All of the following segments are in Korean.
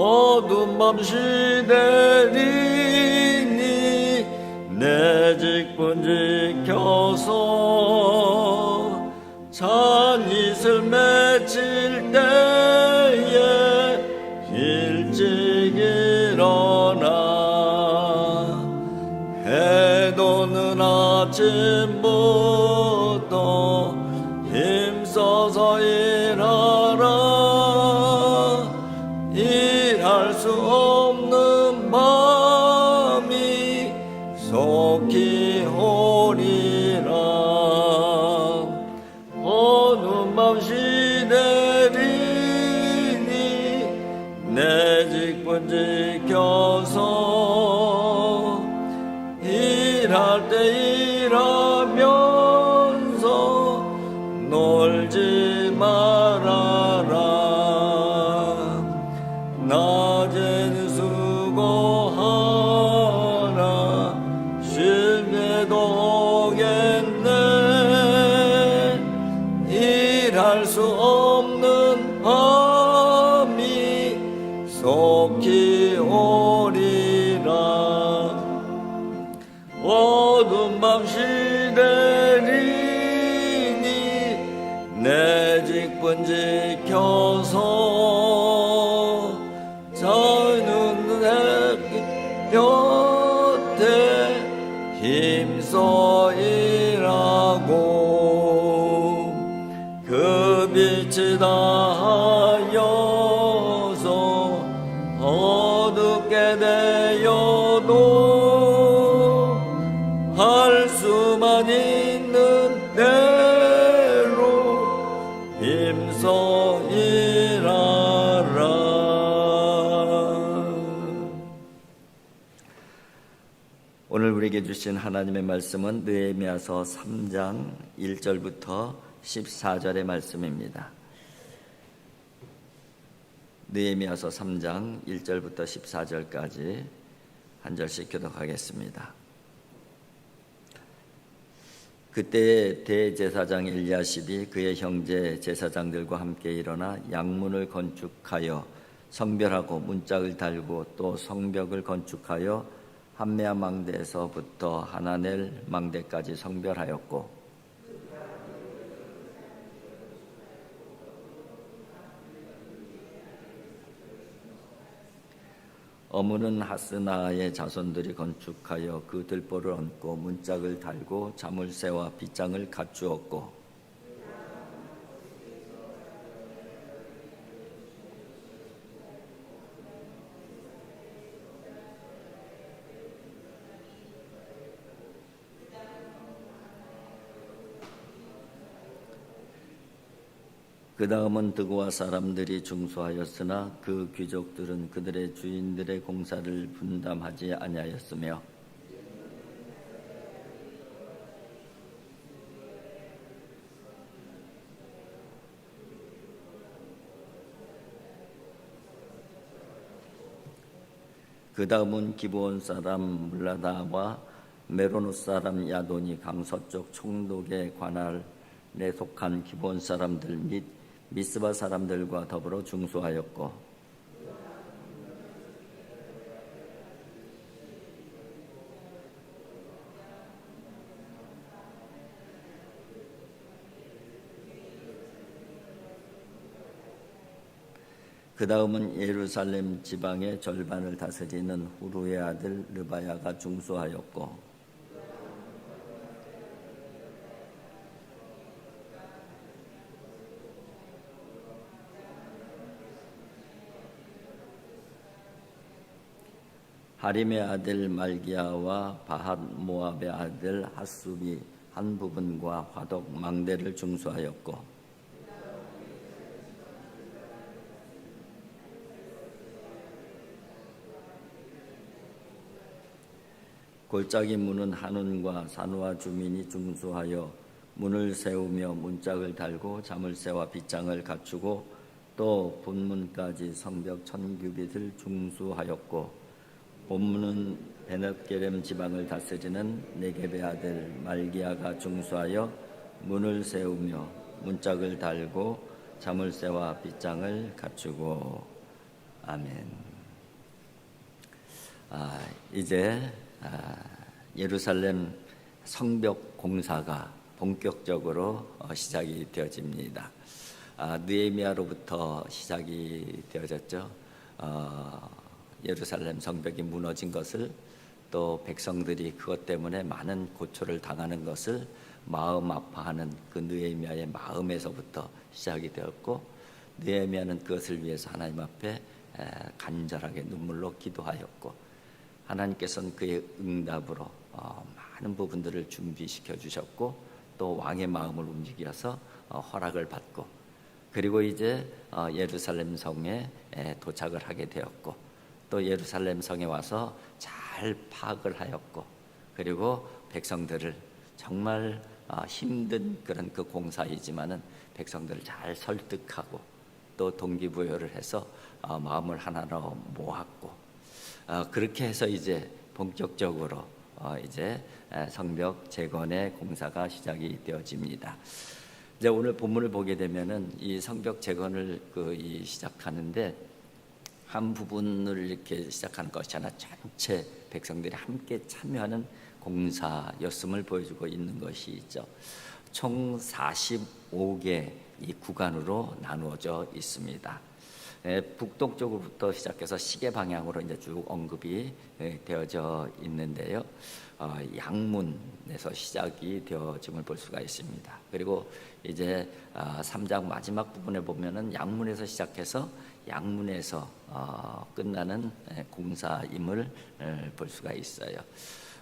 어둠 밤 시대리니 내 직분 지켜서 잔이슬 맺힐 때에 일찍 일어나 해도는 아침부 오늘 우리에게 주신 하나님의 말씀은 느헤미야서 3장 1절부터 14절의 말씀입니다. 느헤미야서 3장 1절부터 14절까지 한 절씩 교독하겠습니다. 그때 대제사장 엘리야십이 그의 형제 제사장들과 함께 일어나 양문을 건축하여 성별하고 문짝을 달고 또 성벽을 건축하여 한메아 망대에서부터 하나넬 망대까지 성별하였고 어무는 하스나의 자손들이 건축하여 그 들보를 얹고 문짝을 달고 자물쇠와 빗장을 갖추었고 그 다음은 드고와 사람들이 중수하였으나 그 귀족들은 그들의 주인들의 공사를 분담하지 아니하였으며 그 다음은 기브온 사람 물라다와 메로노 사람 야돈이 강서쪽 총독의 관할에 속한 기브온 사람들 및 미스바 사람들과 더불어 중소하였고 그 다음은 예루살렘 지방의 절반을 다스리는 후루의 아들 르바야가 중소하였고 하림의 아들 말기야와 바핫 모압의 아들 하수비 한 부분과 화덕 망대를 중수하였고 골짜기 문은 한운과 산우와 주민이 중수하여 문을 세우며 문짝을 달고 자물쇠와 빗장을 갖추고 또 본문까지 성벽 천규빗을 중수하였고 본문은 베넷게렘 지방을 다스리는 네겝의 아들 말기야가 중수하여 문을 세우며 문짝을 달고 자물쇠와 빗장을 갖추고 아멘. 아, 이제 아, 예루살렘 성벽 공사가 본격적으로 어, 시작이 되어집니다. 아, 느헤미야로부터 시작이 되어졌죠. 어, 예루살렘 성벽이 무너진 것을 또 백성들이 그것 때문에 많은 고초를 당하는 것을 마음 아파하는 그 느헤미야의 마음에서부터 시작이 되었고 느헤미야는 그것을 위해서 하나님 앞에 에, 간절하게 눈물로 기도하였고 하나님께서는 그의 응답으로 어, 많은 부분들을 준비시켜 주셨고 또 왕의 마음을 움직여서 어, 허락을 받고 그리고 이제 어, 예루살렘 성에 에, 도착을 하게 되었고 또 예루살렘 성에 와서 잘 파악을 하였고 그리고 백성들을 정말 어, 힘든 그런 그 공사이지만은 백성들을 잘 설득하고 또 동기부여를 해서 어, 마음을 하나로 모았고 어, 그렇게 해서 이제 본격적으로 어, 이제 에, 성벽 재건의 공사가 시작이 되어집니다. 이제 오늘 본문을 보게 되면은 이 성벽 재건을 그 이 시작하는데 한 부분을 이렇게 시작하는 것이 아니라 전체 백성들이 함께 참여하는 공사였음을 보여주고 있는 것이 있죠. 총 45개 이 구간으로 나누어져 있습니다. 예, 북동쪽으로부터 시작해서 시계 방향으로 이제 쭉 언급이 예, 되어져 있는데요. 어, 양문에서 시작이 되어짐을 볼 수가 있습니다. 그리고 이제 어, 3장 마지막 부분에 보면은 양문에서 시작해서 양문에서 어, 끝나는 예, 공사임을 예, 볼 수가 있어요.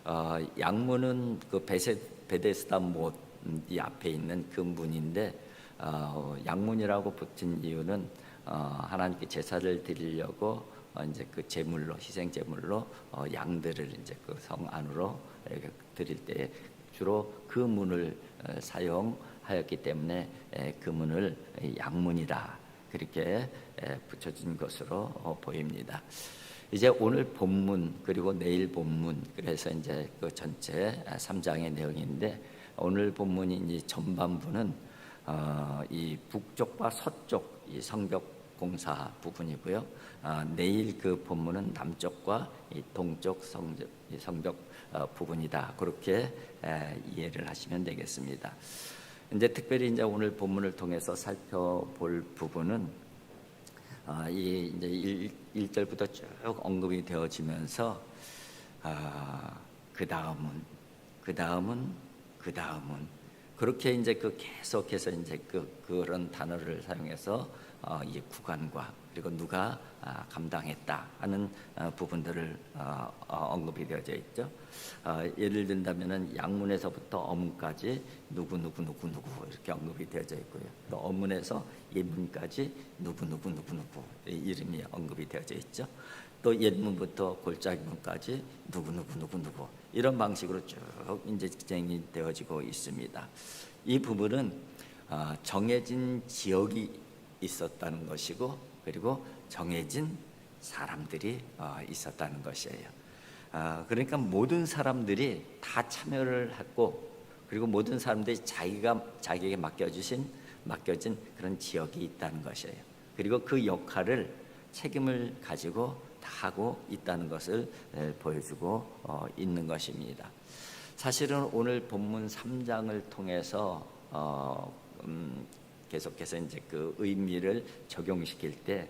어, 양문은 그 베세, 베데스다 못이 앞에 있는 그 문인데 어, 양문이라고 붙인 이유는 어, 하나님께 제사를 드리려고 어, 이제 그 제물로 희생 제물로 어, 양들을 이제 그 성 안으로 이렇게 드릴 때 주로 그 문을 어, 사용하였기 때문에 에, 그 문을 양문이라 그렇게 에, 붙여진 것으로 어, 보입니다. 이제 오늘 본문 그리고 내일 본문 그래서 이제 그 전체 3장의 내용인데 오늘 본문이 이제 전반부는 어, 이 북쪽과 서쪽 이 성벽 공사 부분이고요. 아, 내일 그 본문은 남쪽과 이 동쪽 성적, 이 성벽 어, 부분이다. 그렇게 에, 이해를 하시면 되겠습니다. 이제 특별히 이제 오늘 본문을 통해서 살펴볼 부분은 아, 이 이제 1, 절부터쭉 언급이 되어지면서 아, 그 다음은 그 다음은 그 다음은. 그렇게 이제 그 계속해서 이제 그 그런 단어를 사용해서 어, 이 구간과 그리고 누가 아, 감당했다 하는 어, 부분들을 어, 어, 언급이 되어져 있죠. 어, 예를 든다면은 양문에서부터 어문까지 누구 누구 누구 누구 이렇게 언급이 되어져 있고요. 또 어문에서 예문까지 누구 누구 누구 누구 이름이 언급이 되어져 있죠. 또 옛문부터 골짜기문까지 누구 누구 누구 누구 이런 방식으로 쭉 이제 진행이 되어지고 있습니다. 이 부분은 어, 정해진 지역이 있었다는 것이고 그리고 정해진 사람들이 어, 있었다는 것이에요. 아, 그러니까 모든 사람들이 다 참여를 했고 그리고 모든 사람들이 자기가 자기에게 맡겨주신 맡겨진 그런 지역이 있다는 것이에요. 그리고 그 역할을 책임을 가지고 다 하고 있다는 것을 에, 보여주고 어, 있는 것입니다. 사실은 오늘 본문 3장을 통해서 어, 음, 계속해서 이제 그 의미를 적용시킬 때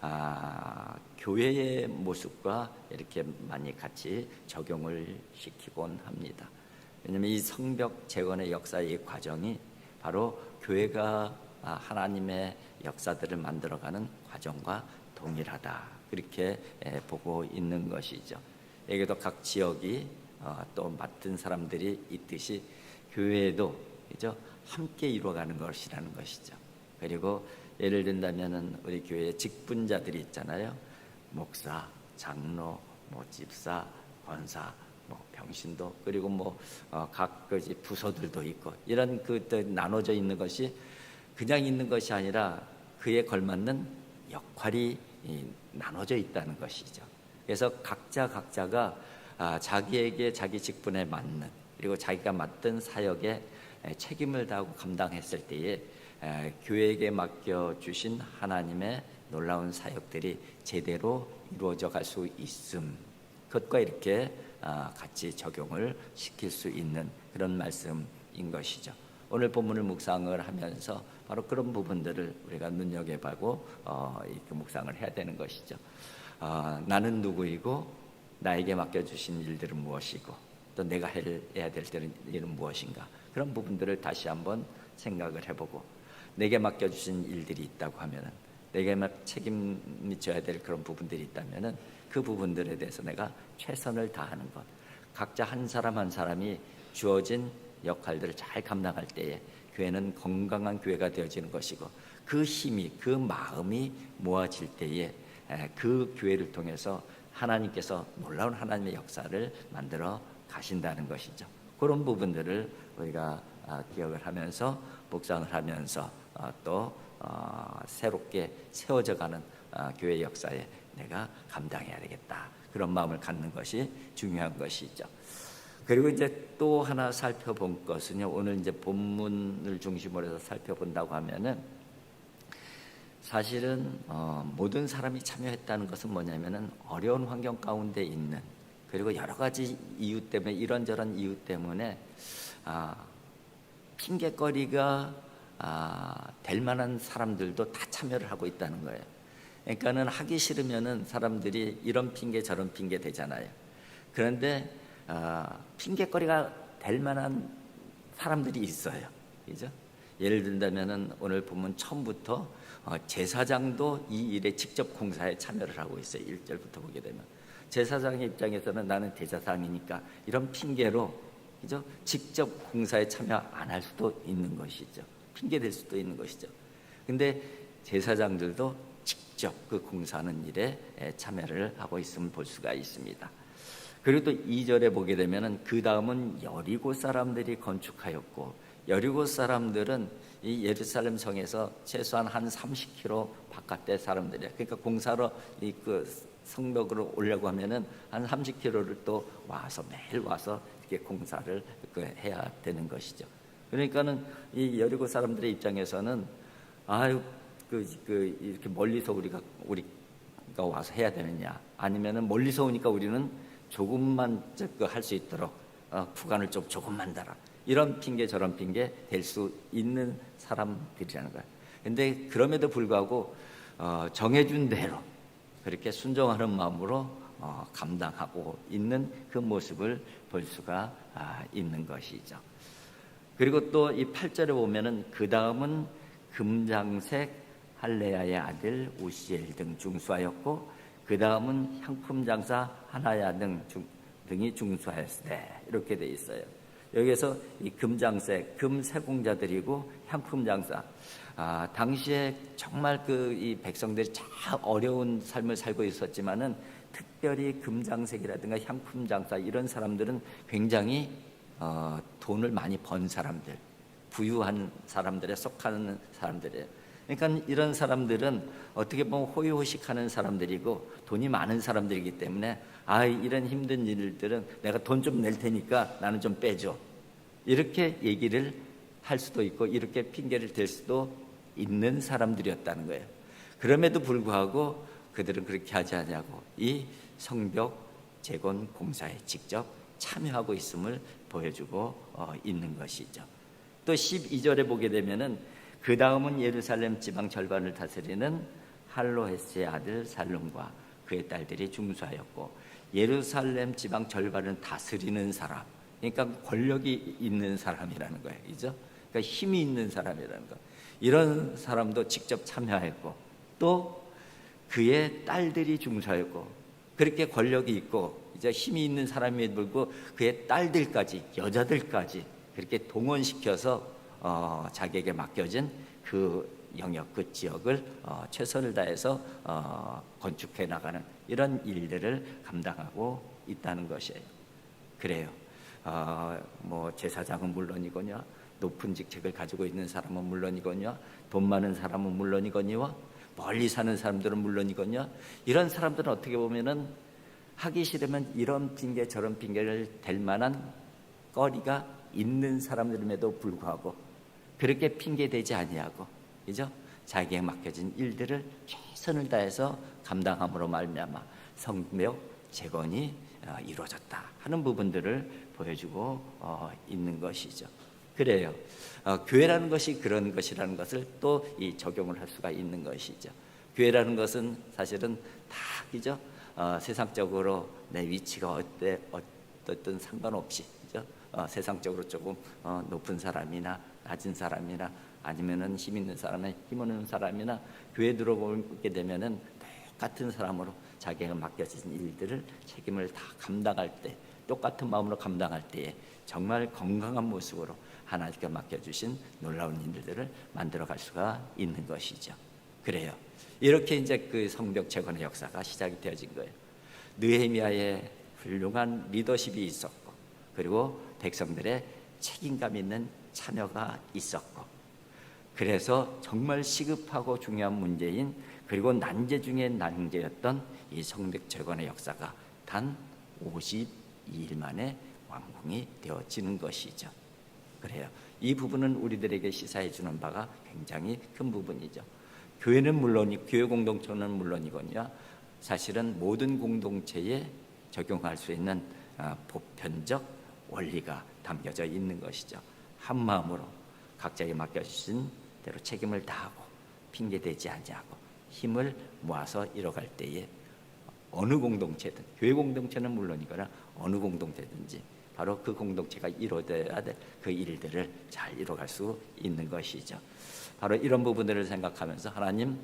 아, 교회의 모습과 이렇게 많이 같이 적용을 시키곤 합니다. 왜냐하면 이 성벽 재건의 역사의 과정이 바로 교회가 아, 하나님의 역사들을 만들어가는 과정과 동일하다 그렇게 에, 보고 있는 것이죠. 여기도 각 지역이 어, 또 맡은 사람들이 있듯이 교회도 그죠 함께 이루어가는 것이라는 것이죠. 그리고 예를 든다면은 우리 교회 직분자들이 있잖아요. 목사, 장로, 뭐 집사, 권사, 뭐 병신도 그리고 뭐각 그 부서들도 있고 이런 그 나눠져 있는 것이 그냥 있는 것이 아니라 그에 걸맞는 역할이 이, 나눠져 있다는 것이죠. 그래서 각자 각자가 아, 자기에게 자기 직분에 맞는 그리고 자기가 맡은 사역에 에, 책임을 다하고 감당했을 때에 에, 교회에게 맡겨 주신 하나님의 놀라운 사역들이 제대로 이루어져 갈 수 있음. 그것과 이렇게 아, 같이 적용을 시킬 수 있는 그런 말씀인 것이죠. 오늘 본문을 묵상을 하면서 바로 그런 부분들을 우리가 눈여겨보고 어, 이렇게 묵상을 해야 되는 것이죠. 어, 나는 누구이고 나에게 맡겨주신 일들은 무엇이고 또 내가 해야 될 일은 무엇인가 그런 부분들을 다시 한번 생각을 해보고 내게 맡겨주신 일들이 있다고 하면은 내게 막 책임이 져야 될 그런 부분들이 있다면은 그 부분들에 대해서 내가 최선을 다하는 것 각자 한 사람 한 사람이 주어진 역할들을 잘 감당할 때에 교회는 건강한 교회가 되어지는 것이고 그 힘이 그 마음이 모아질 때에 그 교회를 통해서 하나님께서 놀라운 하나님의 역사를 만들어 가신다는 것이죠. 그런 부분들을 우리가 아, 기억을 하면서 묵상을 하면서 어, 또 어, 새롭게 세워져가는 아, 교회 역사에 내가 감당해야 되겠다. 그런 마음을 갖는 것이 중요한 것이죠. 그리고 이제 또 하나 살펴본 것은요. 오늘 이제 본문을 중심으로 해서 살펴본다고 하면은 사실은 어, 모든 사람이 참여했다는 것은 뭐냐면은 어려운 환경 가운데 있는 그리고 여러 가지 이유 때문에 이런저런 이유 때문에 아, 핑계거리가 아, 될 만한 사람들도 다 참여를 하고 있다는 거예요. 그러니까는 하기 싫으면은 사람들이 이런 핑계 저런 핑계 되잖아요. 그런데 아, 핑계거리가 될 만한 사람들이 있어요. 그죠? 예를 든다면은 오늘 보면 처음부터 어, 제사장도 이 일에 직접 공사에 참여를 하고 있어요. 1절부터 보게 되면. 제사장의 입장에서는 나는 대사장이니까 이런 핑계로 그죠? 직접 공사에 참여 안 할 수도 있는 것이죠. 핑계 될 수도 있는 것이죠. 근데 제사장들도 직접 그 공사하는 일에 참여를 하고 있음을 볼 수가 있습니다. 그리고 또 2절에 보게 되면은 그 다음은 여리고 사람들이 건축하였고 여리고 사람들은 이 예루살렘 성에서 최소한 한 30km 바깥의 사람들이야. 그러니까 공사로 이 그 성벽으로 오려고 하면은 한 30km를 또 와서 매일 와서 이렇게 공사를 그 해야 되는 것이죠. 그러니까는 이 여리고 사람들의 입장에서는 아유 그, 그 이렇게 멀리서 우리가 우리가 와서 해야 되느냐 아니면은 멀리서 오니까 우리는 조금만 그할수 있도록 어, 구간을 좀 조금만 달아 이런 핑계 저런 핑계 될 수 있는 사람들이라는 거예요. 근데 그럼에도 불구하고 어, 정해준 대로 그렇게 순종하는 마음으로 어, 감당하고 있는 그 모습을 볼 수가 아, 있는 것이죠. 그리고 또 이 8절에 보면은 그 다음은 금장색 할레야의 아들 우시엘 등 중수하였고 그 다음은 향품 장사 하나야 등 중, 등이 중수하였으되 이렇게 돼 있어요. 여기에서 이 금장색 금 세공자들이고 향품 장사 아, 당시에 정말 그 이 백성들이 참 어려운 삶을 살고 있었지만은 특별히 금장색이라든가 향품 장사 이런 사람들은 굉장히 어, 돈을 많이 번 사람들, 부유한 사람들에 속하는 사람들이에요. 그러니까 이런 사람들은 어떻게 보면 호의호식하는 사람들이고 돈이 많은 사람들이기 때문에 아 이런 힘든 일들은 내가 돈 좀 낼 테니까 나는 좀 빼줘 이렇게 얘기를 할 수도 있고 이렇게 핑계를 댈 수도 있는 사람들이었다는 거예요. 그럼에도 불구하고 그들은 그렇게 하지 않냐고 이 성벽 재건 공사에 직접 참여하고 있음을 보여주고 어, 있는 것이죠. 또 12절에 보게 되면은 그 다음은 예루살렘 지방 절반을 다스리는 할로헤스의 아들 살룸과 그의 딸들이 중수하였고 예루살렘 지방 절반을 다스리는 사람 그러니까 권력이 있는 사람이라는 거예요 그죠? 그러니까 힘이 있는 사람이라는 거 이런 사람도 직접 참여했고 또 그의 딸들이 중수하였고 그렇게 권력이 있고 이제 힘이 있는 사람이 들고 그의 딸들까지 여자들까지 그렇게 동원시켜서 어, 자기에게 맡겨진 그 영역 그 지역을 어, 최선을 다해서 어, 건축해 나가는 이런 일들을 감당하고 있다는 것이에요. 그래요. 어, 뭐 제사장은 물론이거냐 높은 직책을 가지고 있는 사람은 물론이거냐 돈 많은 사람은 물론이거니와 멀리 사는 사람들은 물론이거냐 이런 사람들은 어떻게 보면은 하기 싫으면 이런 핑계 저런 핑계를 댈 만한 거리가 있는 사람들임에도 불구하고 그렇게 핑계 대지 아니하고 그죠? 자기에게 맡겨진 일들을 최선을 다해서 감당함으로 말미암아 성묘 재건이 어, 이루어졌다 하는 부분들을 보여주고 어, 있는 것이죠. 그래요. 어, 교회라는 것이 그런 것이라는 것을 또 이 적용을 할 수가 있는 것이죠. 교회라는 것은 사실은 다 그죠? 어, 세상적으로 내 위치가 어때 어떻든 상관없이 그죠? 어, 세상적으로 조금 어, 높은 사람이나 낮은 사람이나 아니면은 힘 있는 사람이나 힘 없는 사람이나 교회 들어오게 되면은 똑같은 사람으로 자기가 맡겨진 일들을 책임을 다 감당할 때 똑같은 마음으로 감당할 때에 정말 건강한 모습으로 하나님께 맡겨주신 놀라운 일들을 만들어갈 수가 있는 것이죠. 그래요. 이렇게 이제 그 성벽 재건의 역사가 시작이 되어진 거예요. 느헤미야의 훌륭한 리더십이 있었고, 그리고 백성들의 책임감 있는 참여가 있었고, 그래서 정말 시급하고 중요한 문제인 그리고 난제 중에 난제였던 이 성벽 재건의 역사가 단 52일 만에 완공이 되어지는 것이죠. 그래요. 이 부분은 우리들에게 시사해 주는 바가 굉장히 큰 부분이죠. 교회는 물론 교회 공동체는 물론이거니와 사실은 모든 공동체에 적용할 수 있는 아, 보편적 원리가 담겨져 있는 것이죠. 한 마음으로 각자에게 맡겨주신 대로 책임을 다하고 핑계 대지 아니하고 힘을 모아서 이뤄갈 때에 어느 공동체든 교회 공동체는 물론이거나 어느 공동체든지 바로 그 공동체가 이루어져야 될 그 일들을 잘 이뤄갈 수 있는 것이죠. 바로 이런 부분들을 생각하면서 하나님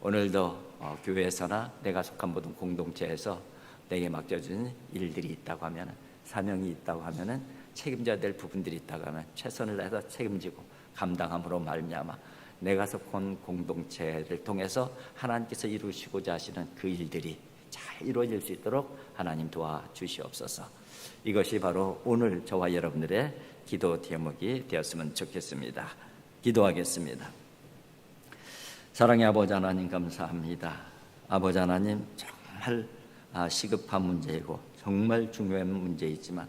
오늘도 어, 교회에서나 내가 속한 모든 공동체에서 내게 맡겨진 일들이 있다고 하면 사명이 있다고 하면은 책임져야 될 부분들이 있다고 하면 최선을 다해서 책임지고 감당함으로 말미암아 내가 속한 공동체를 통해서 하나님께서 이루시고자 하시는 그 일들이 잘 이루어질 수 있도록 하나님 도와 주시옵소서. 이것이 바로 오늘 저와 여러분들의 기도 제목이 되었으면 좋겠습니다. 기도하겠습니다. 사랑의 아버지 하나님 감사합니다. 아버지 하나님 정말 아, 시급한 문제이고 정말 중요한 문제이지만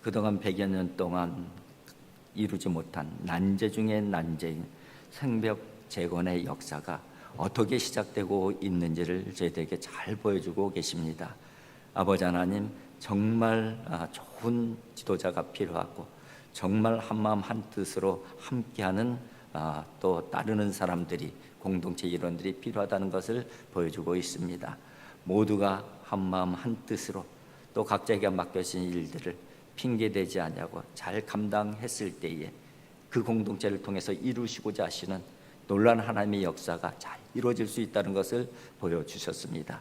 그동안 100여 년 동안 이루지 못한 난제 중의 난제인 생벽 재건의 역사가 어떻게 시작되고 있는지를 저희들에게 잘 보여주고 계십니다. 아버지 하나님 정말 아, 좋은 지도자가 필요하고 정말 한마음 한뜻으로 함께하는 아, 또 따르는 사람들이 공동체 일원들이 필요하다는 것을 보여주고 있습니다. 모두가 한마음 한뜻으로 또 각자에게 맡겨진 일들을 핑계대지 않냐고 잘 감당했을 때에 그 공동체를 통해서 이루시고자 하시는 놀란 하나님의 역사가 잘 이루어질 수 있다는 것을 보여주셨습니다.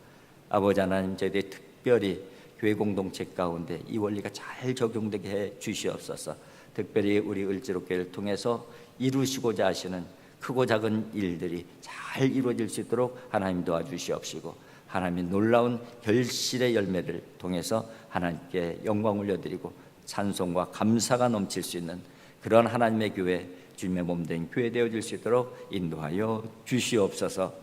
아버지 하나님 저희들 특 별히 교회 공동체 가운데 이 원리가 잘 적용되게 해 주시옵소서. 특별히 우리 을지로교회를 통해서 이루시고자 하시는 크고 작은 일들이 잘 이루어질 수 있도록 하나님 도와주시옵시고 하나님의 놀라운 결실의 열매를 통해서 하나님께 영광 올려드리고 찬송과 감사가 넘칠 수 있는 그런 하나님의 교회 주님의 몸 된 교회 되어질 수 있도록 인도하여 주시옵소서